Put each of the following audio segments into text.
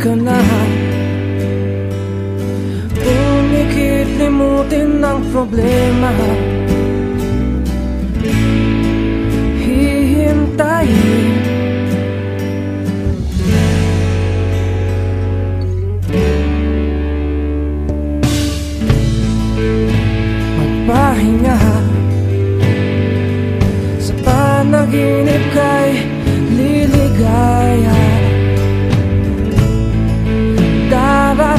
ka na. Umikiit limutin ng problema.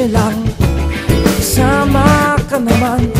bilang Sama ka naman.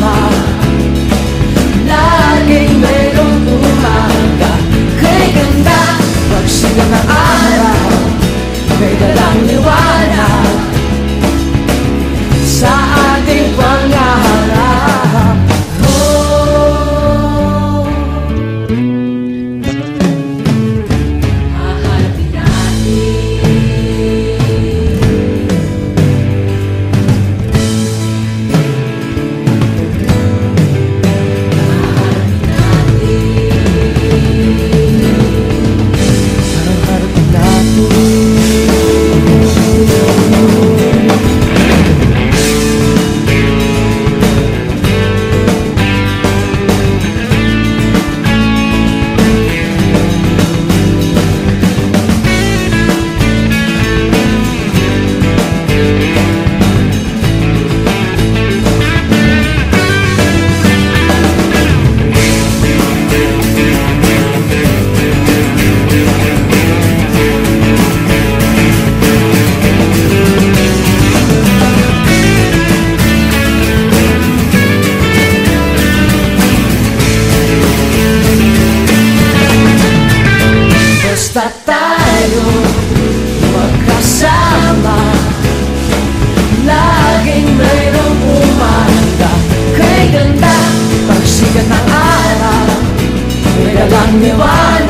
tayo magkasama Laging mayroong umanda Kay ganda, pagsikat ng araw May dalang niwan